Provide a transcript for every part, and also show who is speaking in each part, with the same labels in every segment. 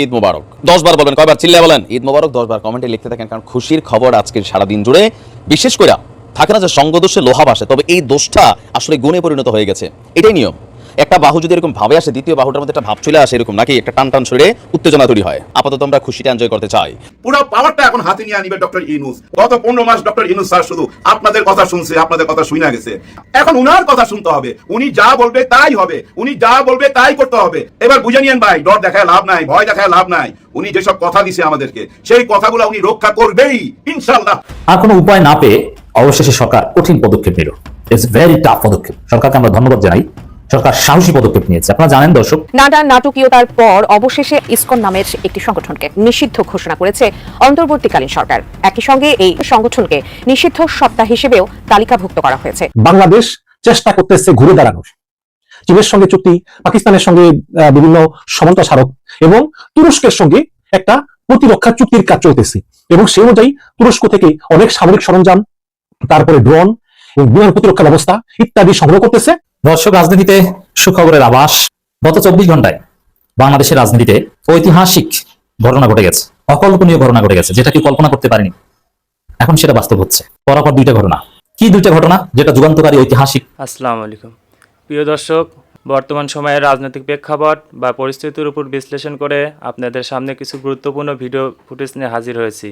Speaker 1: ঈদ মোবারক। দশ বার বলবেন, কয়বার চিল্লা বলেন? ঈদ মোবারক দশ বার কমেন্টে লিখতে থাকেন, কারণ খুশির খবর আজকের সারাদিন জুড়ে। বিশেষ করে থাকে না যে সঙ্গদোষে লোহা বাসে তবে এই দোষটা আসলে গুণে পরিণত হয়ে গেছে। এটাই নিয়ম। একটা বাহু যদি এরকম ভাবে আসে দ্বিতীয় বাহুটার মধ্যে একটা ভাব চলে আসে এরকম নাকি একটা টান টান শরীরে উত্তেজনা তৈরি হয়? আপাতত আমরা খুশিটা এনজয় করতে চাই।
Speaker 2: পুরো পাওয়ারটা এখন হাতে নিয়ে আনিবে ডক্টর ইনুস গত পনেরো মাস ডক্টর ইনুস স্যার শুধু আপনাদের কথা শুনছে আপনাদের কথা শুনে গেছে। এখন উনার কথা শুনতে হবে। উনি যা বলবে তাই হবে। উনি যা বলবে তাই করতে হবে। এবার বুঝে নিয়েন ভাই ডর দেখায় লাভ নাই ভয় দেখায় লাভ নাই। উনি যেসব কথা দিছে আমাদেরকে সেই কথাগুলো উনি রক্ষা করবেই ইনশাল্লাহ
Speaker 3: আর কোনো উপায় না পেয়ে অবশেষে সরকার কঠিন পদক্ষেপ নিল। ইটস ভেরি টাফ পদক্ষেপ। সরকারকে আমরা ধন্যবাদ জানাই। সরকার সাহসী পদক্ষেপ নিয়েছে। আপনারা জানেন দর্শক
Speaker 4: নানা নাটকীয়তার পর অবশেষে ইসকন নামের একটি সংগঠনকে নিষিদ্ধ ঘোষণা করেছে অন্তর্বর্তীকালীন সরকার। একই সঙ্গে এই সংগঠনকে নিষিদ্ধ সত্তা হিসেবেও তালিকাভুক্ত করা হয়েছে।
Speaker 5: বাংলাদেশ চেষ্টা করতেছে ঘুরে দাঁড়ানোর। চীনের সঙ্গে চুক্তি পাকিস্তানের সঙ্গে আহ, বিভিন্ন সমন্বয় স্মারক এবং তুরস্কের সঙ্গে একটা প্রতিরক্ষা চুক্তির কাজ চলতেছে এবং সেই অনুযায়ী তুরস্ক থেকে অনেক সামরিক সরঞ্জাম তারপরে ড্রোন এবং বিমান প্রতিরক্ষা ব্যবস্থা ইত্যাদি সংগ্রহ করতেছে।
Speaker 3: দর্শক, রাজনীতিতে সুখবরের আভাস। গত চব্বিশ ঘন্টায় বাংলাদেশের রাজনীতিতে ঐতিহাসিক ঘটনা ঘটে গেছে, অকল্পনীয় ঘটনা ঘটে গেছে, যেটা কি কল্পনা করতে পারিনি। এখন সেটা বাস্তব হচ্ছে। পরপর দুইটা ঘটনা। কি দুইটা ঘটনা? যেটা যুগান্তকারী ঐতিহাসিক।
Speaker 6: আসসালামু আলাইকুম। প্রিয় দর্শক, বর্তমান সময়ের রাজনৈতিক প্রেক্ষাপট বা পরিস্থিতির উপর বিশ্লেষণ করে আপনাদের সামনে কিছু গুরুত্বপূর্ণ ভিডিও ফুটেজ নিয়ে হাজির হয়েছি।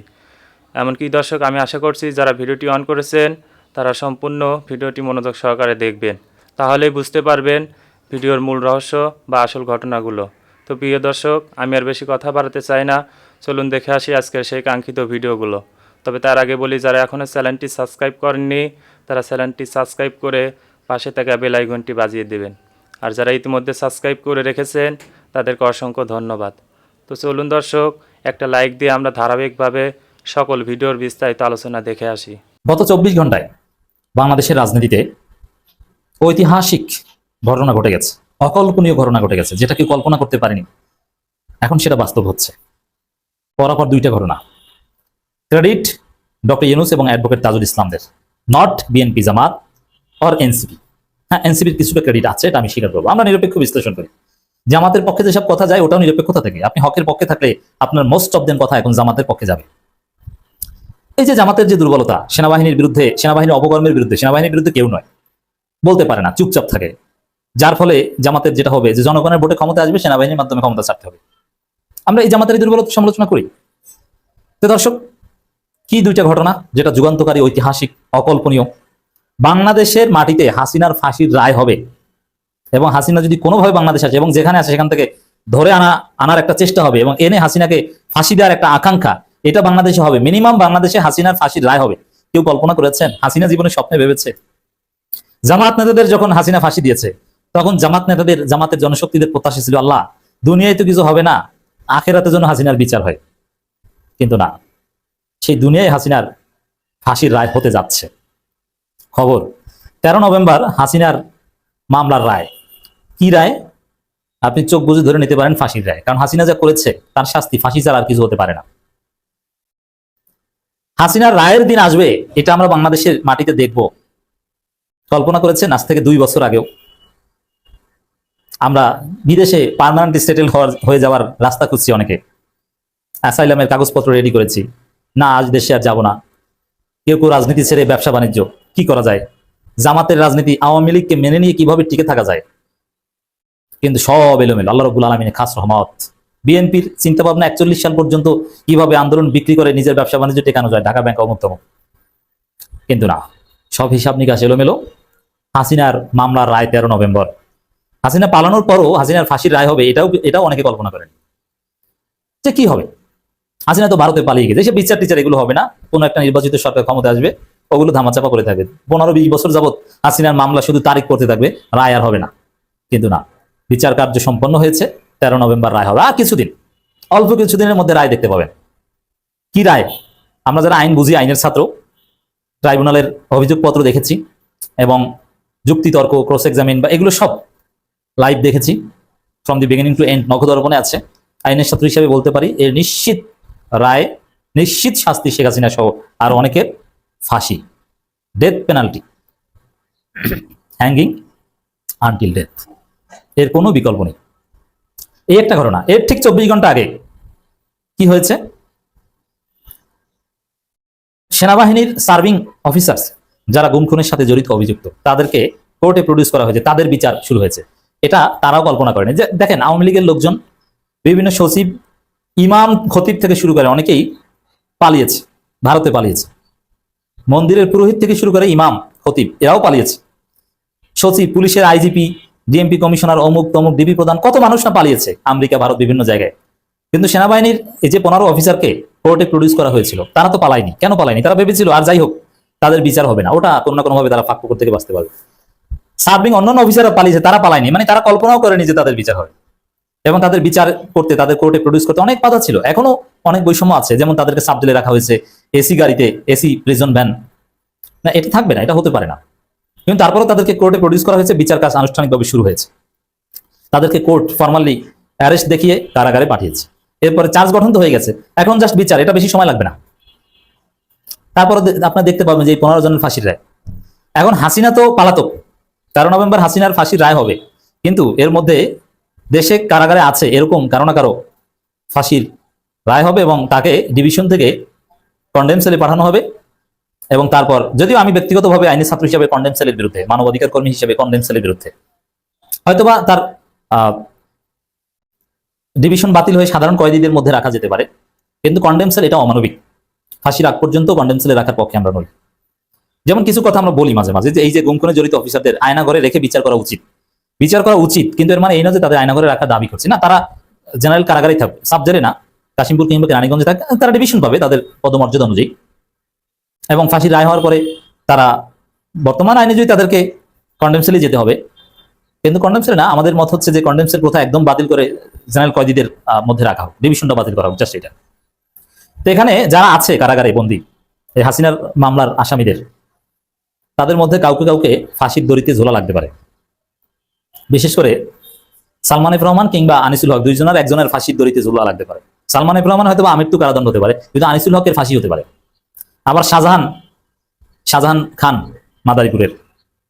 Speaker 6: এমনকি দর্শক, আমি আশা করছি যারা ভিডিওটি অন করেছেন, তারা সম্পূর্ণ ভিডিওটি মনোযোগ সহকারে দেখবেন। তাহলেই বুঝতে পারবেন ভিডিওর মূল রহস্য বা আসল ঘটনাগুলো। তো প্রিয় দর্শক, আমি আর বেশি কথা বাড়াতে চাই না। চলুন দেখে আসি আজকের সেই কাঙ্ক্ষিত ভিডিওগুলো। তবে তার আগে বলি, যারা এখনও চ্যানেলটি সাবস্ক্রাইব করেননি, তারা চ্যানেলটি সাবস্ক্রাইব করে পাশে থাকা বেল আইকনটি বাজিয়ে দেবেন। আর যারা ইতিমধ্যে সাবস্ক্রাইব করে রেখেছেন, তাদেরকে অসংখ্য ধন্যবাদ। তো চলুন দর্শক, একটা লাইক দিয়ে আমরা ধারাবাহিকভাবে সকল ভিডিওর বিস্তারিত আলোচনা দেখে আসি।
Speaker 3: গত চব্বিশ ঘন্টায় বাংলাদেশের রাজনীতিতে ঐতিহাসিক ঘটনা ঘটে গেছে, অকল্পনীয় ঘটনা ঘটে গেছে, যেটা কি কল্পনা করতে পারেনি। এখন সেটা বাস্তব হচ্ছে। পরপর দুইটা ঘটনা। ক্রেডিট ডক্টর ইউনুস এবং advocate Tajul ইসলামদের। Not BNP Jamaat or NCP. হ্যাঁ এনসিপির কিছুটা ক্রেডিট আছে, এটা আমি স্বীকার করব। আমরা নিরপেক্ষ বিশ্লেষণ করি। জামাতের পক্ষে যেসব কথা যায়, ওটাও নিরপেক্ষতা থেকে। আপনি হকের পক্ষে থাকলে আপনার মোস্ট অফ দেন কথা এখন জামাতের পক্ষে যাবে। এই যে জামাতের যে দুর্বলতা, সেনাবাহিনীর বিরুদ্ধে, সেনাবাহিনীর অপকর্মের বিরুদ্ধে, সেনাবাহিনীর বিরুদ্ধে কেউ নয়। বলতে পারে না, চুপচাপ থাকে। যার ফলে জামাতের যেটা হবে, যে জনগণের ভোটে ক্ষমতা আসবে, সেনাবাহিনীর মাধ্যমে ক্ষমতা ছাড়তে হবে। আমরা এই জামাতের দুর্বলতা সমালোচনা করি। তো দর্শক, কি দুইটা ঘটনা, যেটা যুগান্তকারী, ঐতিহাসিক, অকল্পনীয়? বাংলাদেশের মাটিতে হাসিনার ফাঁসির রায় হবে। এবং হাসিনা যদি কোনোভাবে বাংলাদেশ আসে, এবং যেখানে আসে, সেখান থেকে ধরে আনা, আনার একটা চেষ্টা হবে, এবং এনে হাসিনাকে ফাঁসি দেওয়ার একটা আকাঙ্ক্ষা, এটা বাংলাদেশে হবে। মিনিমাম বাংলাদেশে হাসিনার ফাঁসির রায় হবে। কেউ কল্পনা করেছেন? হাসিনা জীবনে স্বপ্নে ভেবেছে? জামাত নেতাদের যখন হাসিনা ফাঁসি দিয়েছে, তখন জামাত নেতাদের, জামাতের জনশক্তিদের প্রত্যাশা ছিল, আল্লাহ, দুনিয়ায় তো কিছু হবে না, আখেরাতে যেন হাসিনার বিচার হয়। কিন্তু না, সেই দুনিয়ায় হাসিনার ফাঁসির রায় হতে যাচ্ছে। খবর, তেরো নভেম্বর হাসিনার মামলার রায়। কি রায়? আপনি চোখ বুঝে ধরে নিতে পারেন ফাঁসির রায়। কারণ হাসিনা যা করেছে, তার শাস্তি, ফাঁসি ছাড়া আর কিছু হতে পারে না। হাসিনার রায়ের দিন আসবে, এটা আমরা বাংলাদেশের মাটিতে দেখব। কল্পনা করেছেন আজ থেকে দুই বছর আগেও। আমরা বিদেশে পার্মানেন্ট সেটেল হওয়ার, হয়ে যাওয়ার রাস্তা খুঁজছি অনেকে। অ্যাসাইলামের কাগজপত্র রেডি করেছি। না, আজ দেশে আর যাব না। কেউ কেউ রাজনীতি ছেড়ে ব্যবসা বাণিজ্য, কি করা যায়? জামাতের রাজনীতি আওয়ামী লীগকে মেনে নিয়ে কীভাবে টিকে থাকা যায়? কিন্তু সব এলোমেলো, আল্লাহ রবুল আলমিনের খাস রহমত। বিএনপির চিন্তা ভাবনা একচল্লিশ সাল পর্যন্ত কীভাবে আন্দোলন বিক্রি করে নিজের ব্যবসা বাণিজ্য টেকানো যায়, ঢাকা ব্যাংক অমুক তমুক। কিন্তু না, সব হিসাব নিকাশ এলোমেলো। হাসিনার মামলার রায় তেরো নভেম্বর। হাসিনা পালানোর পরও হাসিনার ফাঁসির রায় হবে, এটাও এটাও অনেকে কল্পনা করেন। যে কি হবে? হাসিনা তো ভারতে পালিয়ে গেছে, সে বিচার টিচার এগুলো হবে না, কোনো একটা নির্বাচিত সরকার ক্ষমতা আসবে, ওগুলো ধামাচাপা করে থাকবে। পনেরো বিশ বছর যাবত হাসিনার মামলা শুধু তারিখ করতে থাকবে, রায় আর হবে না। কিন্তু না, বিচার কার্য সম্পন্ন হয়েছে, তেরো নভেম্বর রায় হবে। আর কিছুদিন, অল্প কিছুদিনের মধ্যে রায় দেখতে পাবেন। কি রায়? আমরা যারা আইন বুঝি, আইনের ছাত্র, ট্রাইব্যুনালের অভিযোগপত্র দেখেছি, এবং যুক্তিতর্ক ক্রস এক্সামিন বা এগুলো সব লাইভ দেখেছি। From the beginning to end নখদর্পণে আছে। আইনের ছাত্র হিসেবে বলতে পারি এর নিশ্চিত রায়, নিশ্চিত শাস্তি শেখ হাসিনা সহ আর অনেকের ফাঁসি। Death penalty hanging until death এর কোনো বিকল্প নেই। এই একটা ঘটনা। এর ঠিক চব্বিশ ঘণ্টা আগে কি হয়েছে? সেনাবাহিনীর সার্ভিং অফিসার্স যারা গুম খুনের সাথে জড়িত অভিযুক্ত, তাদেরকে কোর্টে প্রডিউস করা হয়েছে, তাদের বিচার শুরু হয়েছে। এটা তারাও কল্পনা করেনি। যে দেখেন, আওয়ামী লীগের লোকজন বিভিন্ন সচিব, ইমাম খতিব থেকে শুরু করে অনেকেই পালিয়েছে, ভারতে পালিয়েছে। মন্দিরের পুরোহিত থেকে শুরু করে ইমাম, খতিব, এরাও পালিয়েছে। সচিব, পুলিশের আইজিপি, ডিএমপি কমিশনার, অমুক তমুক, ডিবি প্রধান, কত মানুষ না পালিয়েছে আমেরিকা, ভারত, বিভিন্ন জায়গায়। কিন্তু সেনাবাহিনীর এই যে পনেরো অফিসারকে কোর্টে প্রডিউস করা হয়েছিল, তারা তো পালায়নি। কেন পালায়নি? তারা ভেবেছিল, আর যাই হোক তাদের বিচার হবে না। ওটা কোনো না কোনোভাবে তারা ফাঁক পুকুর থেকে বাঁচতে পারবে। সার্ভিং অন্যান্য অফিসাররা পালিয়েছে, তারা পালায়নি। মানে তারা কল্পনাও করেনি যে তাদের বিচার হবে। এবং তাদের বিচার করতে, তাদের কোর্টে প্রডিউস করতে অনেক বাধা ছিল। এখনও অনেক বৈষম্য আছে। যেমন তাদেরকে সাবজেলে রাখা হয়েছে এসি গাড়িতে এসি প্রিজন ভ্যান না, এটা থাকবে না, এটা হতে পারে না। কিন্তু তারপরেও তাদেরকে কোর্টে প্রডিউস করা হয়েছে, বিচার কাজ আনুষ্ঠানিকভাবে শুরু হয়েছে। তাদেরকে কোর্ট ফর্মালি অ্যারেস্ট দেখিয়ে কারাগারে পাঠিয়েছে। এরপরে চার্জ গঠন তো হয়ে গেছে। এখন জাস্ট বিচার, এটা বেশি সময় লাগবে না। তারপরে আপনার দেখতে পাবেন যে এই পনেরো জনের ফাঁসির রায়। এখন হাসিনা তো পালাতক। তেরো নভেম্বর হাসিনার ফাঁসির রায় হবে। কিন্তু এর মধ্যে দেশে কারাগারে আছে এরকম কারও না কারও ফাঁসির রায় হবে এবং তাকে ডিভিশন থেকে কন্ডেম সেলে পাঠানো হবে এবং তারপর যদিও আমি ব্যক্তিগতভাবে আইনি ছাত্র হিসেবে কন্ডেম সেলের বিরুদ্ধে, মানবাধিকার কর্মী হিসেবে কন্ডেম সেলের বিরুদ্ধে। হয়তোবা তার ডিভিশন বাতিল হয়ে সাধারণ কয়েদিদের মধ্যে রাখা যেতে পারে। কিন্তু কন্ডেম সেল এটা অমানবিক। ফাঁসির আগ পর্যন্ত কন্ডেম রাখার পক্ষে আমরা নই। যেমন কিছু কথা আমরা বলি মাঝে মাঝে যে এই যে গুম খুনে জড়িত অফিসারদের আয়নাঘরে রেখে বিচার করা উচিত। বিচার করা উচিত, কিন্তু এর মানে এই না যে তাদের আয়নাঘরে রাখার দাবি করছে। না, তারা জেনারেল কারাগারেই থাকবে সাব জেলে না, কাশিমপুর কিংবা রানীগঞ্জে থাকবে তারা ডিভিশন পাবে তাদের পদমর্যাদা অনুযায়ী। এবং ফাঁসির রায় হওয়ার পরে তারা বর্তমান আইনে যদি তাদেরকে কন্ডেম সেলে যেতে হবে, কিন্তু কন্ডেম সেলে না, আমাদের মত হচ্ছে যে কন্ডেম সেল প্রথা একদম বাতিল করে জেনারেল কয়েদিদের মধ্যে রাখা হোক ডিভিশনটা বাতিল করা হোক জাস্ট এটা। তো এখানে যারা আছে কারাগারে বন্দী, এই হাসিনার মামলার আসামিদের, তাদের মধ্যে কাউকে কাউকে ফাঁসির দড়িতে ঝোলা লাগতে পারে। বিশেষ করে সালমান এফ রহমান কিংবা আনিসুল হক দুইজনের একজনের ফাঁসির দড়িতে ঝোলা লাগতে পারে। সালমান রহমান হয়তো আমৃত্যু কারাদণ্ড হতে পারে, কিন্তু আনিসুল হকের ফাঁসি হতে পারে। আবার শাহজাহান শাহজাহান খান মাদারীপুরের,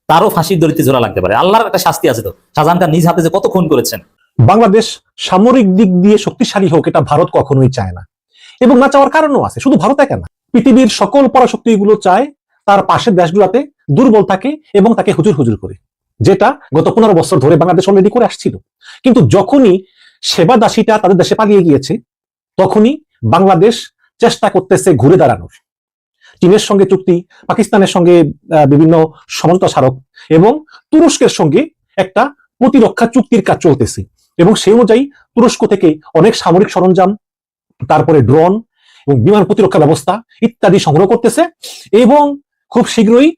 Speaker 3: তারও ফাঁসির দড়িতে ঝোলা লাগতে পারে। আল্লাহর একটা শাস্তি আছে তো, শাহজাহান খান নিজ হাতে যে কত খুন করেছেন।
Speaker 5: বাংলাদেশ সামরিক দিক দিয়ে শক্তিশালী হোক এটা ভারত কখনোই চায় না। এবং না চাওয়ার কারণও আছে, শুধু ভারত একা না। পৃথিবীর সকল পরাশক্তিগুলো চায় তার পাশের দেশগুলোতে দুর্বল থাকে এবং তাকে হুজুর হুজুর করে, যেটা গত পনেরো বছর ধরে বাংলাদেশ অলরেডি করে আসছিল। কিন্তু যখনই সেবা দাসীটা তাদের দেশে পালিয়ে গিয়েছে, তখনই বাংলাদেশ চেষ্টা করতেছে ঘুরে দাঁড়ানোর। চীনের সঙ্গে চুক্তি, পাকিস্তানের সঙ্গে বিভিন্ন সমঝোতা স্মারক এবং তুরস্কের সঙ্গে একটা প্রতিরক্ষা চুক্তির কাজ চলতেছে। এবং সেই অনুযায়ী তুরস্ক থেকে অনেক সামরিক সরঞ্জাম তারপরে ড্রোন এবং বিমান প্রতিরক্ষা ব্যবস্থা ইত্যাদি সংগ্রহ করতেছে এবং খুব শীঘ্রই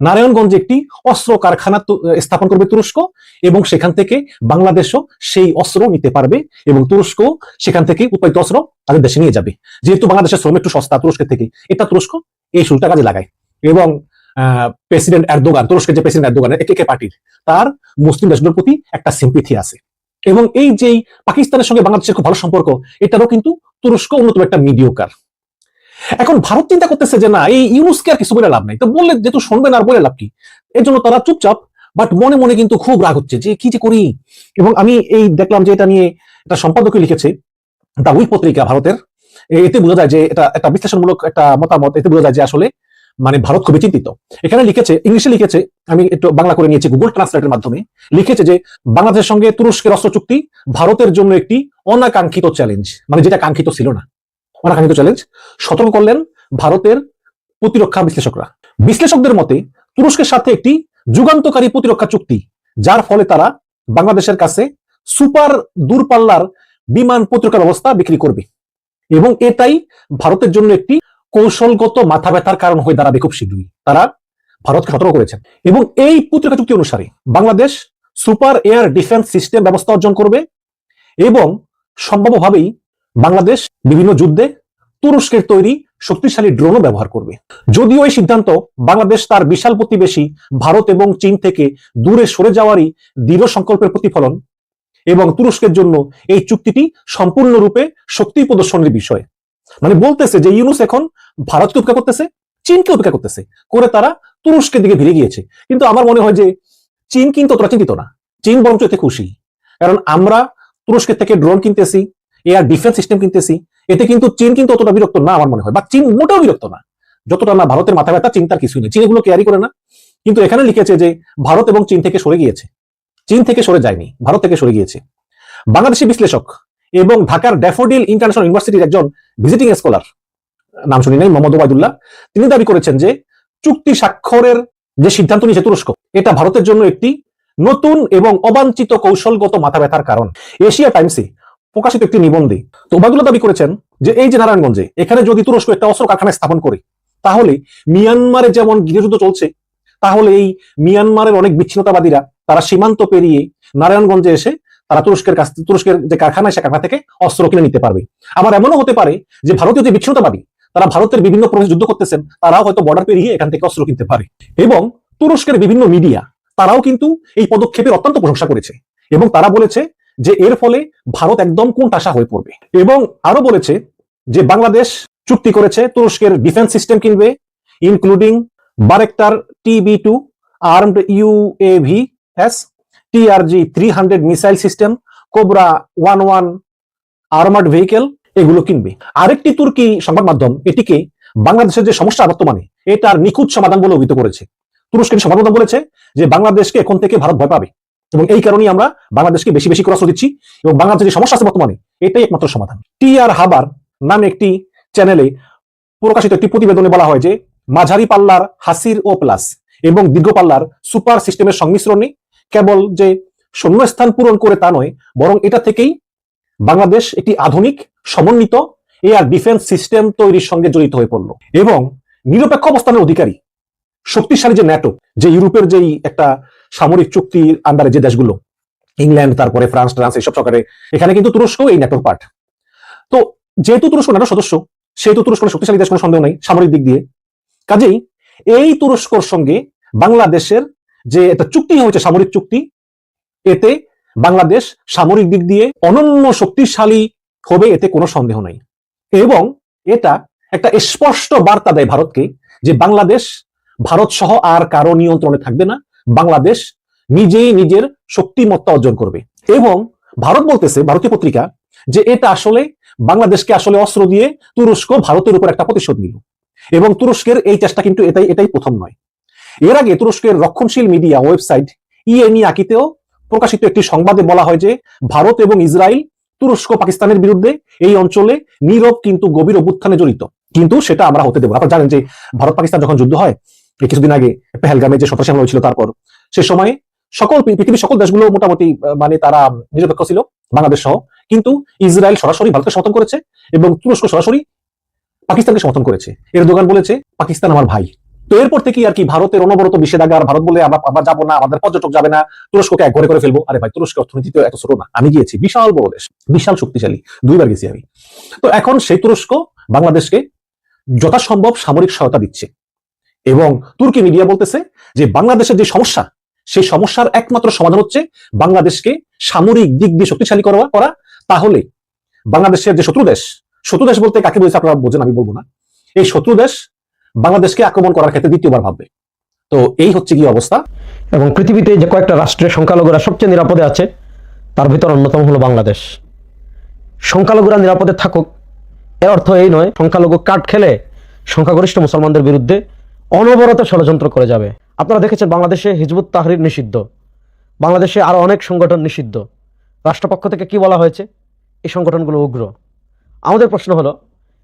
Speaker 5: নারায়ণগঞ্জে একটি অস্ত্র কারখানা স্থাপন করবে তুরস্ক এবং সেখান থেকে বাংলাদেশও সেই অস্ত্র নিতে পারবে এবং তুরস্ক সেখান থেকে উৎপাদিত অস্ত্র তাদের দেশে নিয়ে যাবে। যেহেতু বাংলাদেশের শ্রম একটু সস্তা তুরস্কের থেকে, এটা তুরস্ক এই শুরুটা কাজে লাগায়। এবং প্রেসিডেন্ট এরদোগান, তুরস্কের যে প্রেসিডেন্ট এরদোগানের একে পার্টির তার মুসলিম দেশগুলোর প্রতি একটা সিম্পিথি আছে। এবং এই যে পাকিস্তানের সঙ্গে বাংলাদেশের খুব ভালো সম্পর্ক, এটারও কিন্তু তুরস্ক অন্যতম একটা মিডিওকার এখন ভারত চিন্তা করতেছে যে, না, এই ইউনুসকে আর কিছু বলে লাভ নাই। তো বললে যেহেতু শুনবে না আর বলে লাভ কি? এর জন্য তারা চুপচাপ বাট মনে মনে কিন্তু খুব রাগ হচ্ছে যে, কি যে করি? এবং আমি এই দেখলাম যে, এটা নিয়ে একটা সম্পাদকই লিখেছে দা উইক পত্রিকা ভারতের। এতে বোঝা যায় যে, এটা একটা বিশ্লেষণমূলক একটা মতামত। এতে বোঝা যায় যে, আসলে মানে ভারত খুবই চিন্তিত। এখানে লিখেছে, ইংলিশে লিখেছে, আমি একটু বাংলা করে নিয়েছি গুগল ট্রান্সলেটের মাধ্যমে, লিখেছে যে, বাংলাদেশের সঙ্গে তুরস্কের অস্ত্র চুক্তি ভারতের জন্য একটি অনাকাঙ্ক্ষিত চ্যালেঞ্জ মানে যেটা কাঙ্ক্ষিত ছিল না। অনাকাঙ্ক্ষিত চ্যালেঞ্জ সতর্ক করলেন ভারতের প্রতিরক্ষা বিশ্লেষকরা। বিশ্লেষকদের মতে, তুরস্কের সাথে একটি যুগান্তকারী প্রতিরক্ষা চুক্তি, যার ফলে তারা বাংলাদেশের কাছে সুপার দূরপাল্লার বিমান প্রতিরক্ষা ব্যবস্থা বিক্রি করবে। এবং এটাই ভারতের জন্য একটি কৌশলগত মাথা ব্যথার কারণ হয়ে দাঁড়াবে খুব শীঘ্রই। তারা ভারতকে সতর্ক করেছেন। এবং এই প্রতিরক্ষা চুক্তি অনুসারে Bangladesh super air defence system ব্যবস্থা অর্জন করবে এবং সম্ভাব্যভাবেই বাংলাদেশ বিভিন্ন যুদ্ধে তুরস্কের তৈরি শক্তিশালী ড্রোনও ব্যবহার করবে। যদিও এই সিদ্ধান্ত বাংলাদেশ তার বিশাল প্রতিবেশী ভারত এবং চীন থেকে দূরে সরে যাওয়ারই দৃঢ় সংকল্পের প্রতিফলন এবং তুরস্কের জন্য এই চুক্তিটি সম্পূর্ণরূপে শক্তি প্রদর্শনের বিষয়। মানে বলতেছে যে ইউনুস এখন ভারতকে উপেক্ষা করতেছে, চীনকে উপেক্ষা করতেছে, করে তারা তুরস্কের দিকে ভিড়ে গিয়েছে। কিন্তু আমার মনে হয় যে চীন কিন্তু অতটা চিন্তিত না। চীন বরঞ্চ এতে খুশি। কারণ আমরা তুরস্কের থেকে ড্রোন কিনতেছি, এয়ার ডিফেন্স সিস্টেম কিনতেছি, এতে কিন্তু চীন কিন্তু অতটা বিরক্ত না আমার মনে হয়। বা চীন মোটেও বিরক্ত না। যতটা না ভারতের মাথা ব্যথা, চিন্তার কিছুই নেই। চীন এগুলো ক্যারি করে না। কিন্তু এখানে লিখেছে যে ভারত এবং চীন থেকে সরে গিয়েছে। চীন থেকে সরে যায়নি, ভারত থেকে সরে গিয়েছে। বাংলাদেশি বিশ্লেষক এবং ঢাকার ড্যাফোডিল ইন্টারন্যাশনাল ইউনিভার্সিটির একজন ভিজিটিং স্কলার, নাম শুনি নাই, মোহাম্মদ ওবায়দুল্লাহ, তিনি দাবি করেছেন যে চুক্তি স্বাক্ষরের যে সিদ্ধান্ত নিয়েছে তুরস্ক, এটা ভারতের জন্য একটি নতুন এবং অবাঞ্ছিত কৌশলগত মাথা ব্যথার কারণ। এশিয়া টাইমসে প্রকাশিত একটি নিবন্ধে তো ওবায়দুল্লাহ দাবি করেছেন যে এই যে নারায়ণগঞ্জে, এখানে যদি তুরস্ক একটা অস্ত্র কারখানা স্থাপন করে, তাহলে মিয়ানমারে যেমন গৃহযুদ্ধ চলছে, তাহলে এই মিয়ানমারের অনেক বিচ্ছিন্নতাবাদীরা তারা সীমান্ত পেরিয়ে নারায়ণগঞ্জে এসে তারা তুরস্কের কাছ তুরস্কের যে কারখানা, সে কারখানা থেকে অস্ত্র কিনে নিতে পারবে। আবার এমনও হতে পারে যে ভারতীয় যে বিচ্ছিন্নতাবাদী, তারা ভারতের বিভিন্ন প্রদেশে যুদ্ধ করতেছেন, তারাও হয়তো বর্ডার পেরিয়ে এখান থেকে অস্ত্র কিনতে পারে। এবং তুরস্কের বিভিন্ন মিডিয়া তারাও কিন্তু এই পদক্ষেপের অত্যন্ত প্রশংসা করেছে। এবং তারা বলেছে যে এর ফলে ভারত একদম কোণঠাসা হয়ে পড়বে। এবং আরও বলেছে যে বাংলাদেশ চুক্তি করেছে তুরস্কের ডিফেন্স সিস্টেম কিনবে including Bayraktar TB two armed UAV S TRG three hundred missile system Cobra one one armoured vehicle এগুলো কিনবে। আরেকটি তুর্কি সংবাদ মাধ্যম, এটিকে বাংলাদেশের যে সমস্যা বর্তমানে, এটার নিখুঁত সমাধান বলে অভিহিত করেছে। তুরস্কের সংবাদ মাধ্যম বলেছে যে বাংলাদেশকে এখন থেকে ভারত ভয় পাবে। এবং এই কারণেই আমরা বাংলাদেশকে বেশি বেশি করে অস্ত্র দিচ্ছি এবং বাংলাদেশের যে সমস্যা আছে বর্তমানে, এটাই একমাত্র সমাধান। টি আর হাবার নামে একটি চ্যানেলে প্রকাশিত একটি প্রতিবেদনে বলা হয় যে, মাঝারি পাল্লার হাসির ও প্লাস এবং দীর্ঘ পাল্লার সুপার সিস্টেমের সংমিশ্রণে কেবল যে শূন্যস্থান পূরণ করে তা নয়, বরং এটা থেকেই বাংলাদেশ একটি আধুনিক, সমন্বিত এয়ার ডিফেন্স সিস্টেম তৈরির সঙ্গে জড়িত হয়ে পড়ল। এবং নিরপেক্ষ অবস্থানের অধিকারী, শক্তিশালী যে ন্যাটো, যে ইউরোপের যেই একটা সামরিক চুক্তির আন্ডারে যে দেশগুলো, ইংল্যান্ড, তারপরে ফ্রান্স, ট্রান্স, এইসব সরকারে, এখানে কিন্তু তুরস্ক এই ন্যাটোর পার্ট তো যেহেতু তুরস্ক ন্যাটো সদস্য, সেহেতু তুরস্ক শক্তিশালী দেশ কোনো সন্দেহ নেই, সামরিক দিক দিয়ে। কাজেই এই তুরস্কর সঙ্গে বাংলাদেশের যে একটা চুক্তি হয়েছে, সামরিক চুক্তি, এতে বাংলাদেশ সামরিক দিক দিয়ে অনন্য শক্তিশালী হবে, এতে কোনো সন্দেহ নাই। এবং এটা একটা স্পষ্ট বার্তা দেয় ভারতকে যে বাংলাদেশ, ভারত সহ আর কারও নিয়ন্ত্রণে থাকবে না। বাংলাদেশ নিজেই নিজের শক্তিমত্তা অর্জন করবে। এবং ভারত বলতেছে, ভারতীয় পত্রিকা, যে এটা আসলে বাংলাদেশকে আসলে অস্ত্র দিয়ে তুরস্ক ভারতের উপর একটা প্রতিশোধ নিল। এবং তুরস্কের এই চেষ্টা কিন্তু এটাই এটাই প্রথম নয়। এর আগে তুরস্কের রক্ষণশীল মিডিয়া ওয়েবসাইট ইএনি আকিতেও প্রকাশিত একটি সংবাদে বলা হয় যে ভারত এবং ইসরায়েল তুরস্ক পাকিস্তানের বিরুদ্ধে এই অঞ্চলে নীরব কিন্তু গভীর অভ্যুত্থানে জড়িত। কিন্তু সেটা আমরা হতে দেবো আপনারা জানেন যে ভারত পাকিস্তান যখন যুদ্ধ হয় কিছুদিন আগে পেহেলগামে যে সন্ত্রাসী হামলা হয়েছিল তারপর, সে সময়ে সকল পৃথিবীর সকল দেশগুলো মোটামুটি মানে তারা নিরপেক্ষ ছিল, বাংলাদেশ সহ। কিন্তু ইসরায়েল সরাসরি ভারতকে সমর্থন করেছে এবং তুরস্ক সরাসরি পাকিস্তানকে সমর্থন করেছে। এর দোকান বলেছে, পাকিস্তান আমার ভাই। তো এরপর থেকে আর কি ভারতের অনবরত নিষেধাজ্ঞা ভারত বলে আমরা যাব না, আমাদের পর্যটক যাবে না, তুরস্ককে এক ঘরে করে ফেলব। আরে ভাই, তুরস্কের অর্থনীতি তো এত ছোট না। আমি গিয়েছি, বিশাল বড় দেশ, বিশাল শক্তিশালী। দুইবার গেছি আমি। তো এখন সেই তুরস্ক বাংলাদেশকে যথাসম্ভব সামরিক সহায়তা দিচ্ছে। এবং তুর্কি মিডিয়া বলতেছে যে বাংলাদেশের যে সমস্যা, সেই সমস্যার একমাত্র সমাধান হচ্ছে বাংলাদেশকে সামরিক দিক দিয়ে শক্তিশালী করা করা। তাহলে বাংলাদেশের যে শত্রু দেশ শত্রু দেশ বলতে কাকে বলছে আপনারা বোঝেন, আমি বলব না। এই শত্রু দেশ বাংলাদেশকে আক্রমণ করার ক্ষেত্রে দ্বিতীয়বার ভাববে। তো এই হচ্ছে কি অবস্থা।
Speaker 7: এবং পৃথিবীতে যে কয়েকটা রাষ্ট্রের সংখ্যালঘুরা সবচেয়ে নিরাপদে আছে, তার ভিতর অন্যতম হলো বাংলাদেশ। সংখ্যালঘুরা নিরাপদে থাকুক, এর অর্থ এই নয়, সংখ্যালঘু কাঠ খেলে সংখ্যাগরিষ্ঠ মুসলমানদের বিরুদ্ধে অনবরত ষড়যন্ত্র করে যাবে। আপনারা দেখেছেন বাংলাদেশে হিজবুত তাহরির নিষিদ্ধ। বাংলাদেশে আরও অনেক সংগঠন নিষিদ্ধ। রাষ্ট্রপক্ষ থেকে কি বলা হয়েছে? এই সংগঠনগুলো উগ্র। আমাদের প্রশ্ন হলো,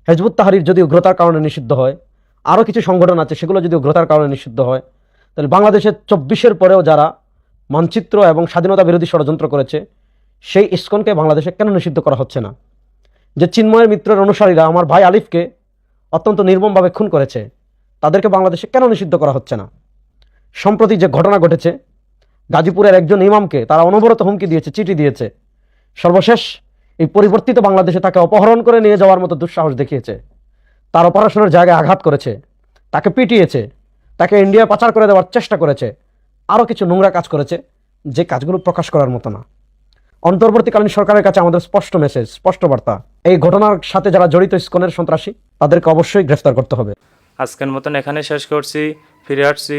Speaker 7: হেজবুত তাহারির যদি উগ্রতার কারণে নিষিদ্ধ হয় আরও কিছু সংগঠন আছে, সেগুলো যদি উগ্রতার কারণে নিষিদ্ধ হয়, তাহলে বাংলাদেশের চব্বিশের পরেও যারা মানচিত্র এবং স্বাধীনতা বিরোধী ষড়যন্ত্র করেছে, সেই ইস্কনকে বাংলাদেশে কেন নিষিদ্ধ করা হচ্ছে না? যে চিন্ময়ের মিত্রের অনুসারীরা আমার ভাই আলিফকে অত্যন্ত নির্মমভাবে খুন করেছে, তাদেরকে বাংলাদেশে কেন নিষিদ্ধ করা হচ্ছে না? সম্প্রতি যে ঘটনা ঘটেছে, গাজীপুরের একজন ইমামকে তারা অনবরত হুমকি দিয়েছে, চিঠি দিয়েছে। সর্বশেষ এই পরিবর্তিত বাংলাদেশে তাকে অপহরণ করে নিয়ে যাওয়ার মতো দুঃসাহস দেখিয়েছে। তার অপারেশনের জায়গায় আঘাত করেছে, তাকে পিটিয়েছে, তাকে ইন্ডিয়া পাচার করে দেওয়ার চেষ্টা করেছে, আরও কিছু নোংরা কাজ করেছে যে কাজগুলো প্রকাশ করার মতো না। অন্তর্বর্তীকালীন সরকারের কাছে আমাদের স্পষ্ট মেসেজ স্পষ্ট বার্তা, এই ঘটনার সাথে যারা জড়িত ইস্কনের সন্ত্রাসী, তাদেরকে অবশ্যই গ্রেফতার করতে হবে।
Speaker 6: আজকের মতন এখানে শেষ করছি, ফিরে আসছি,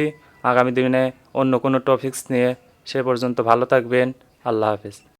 Speaker 6: আগামী দিনে অন্য কোনো টপিকস নিয়ে, সে পর্যন্ত ভালো থাকবেন, আল্লাহ হাফিজ।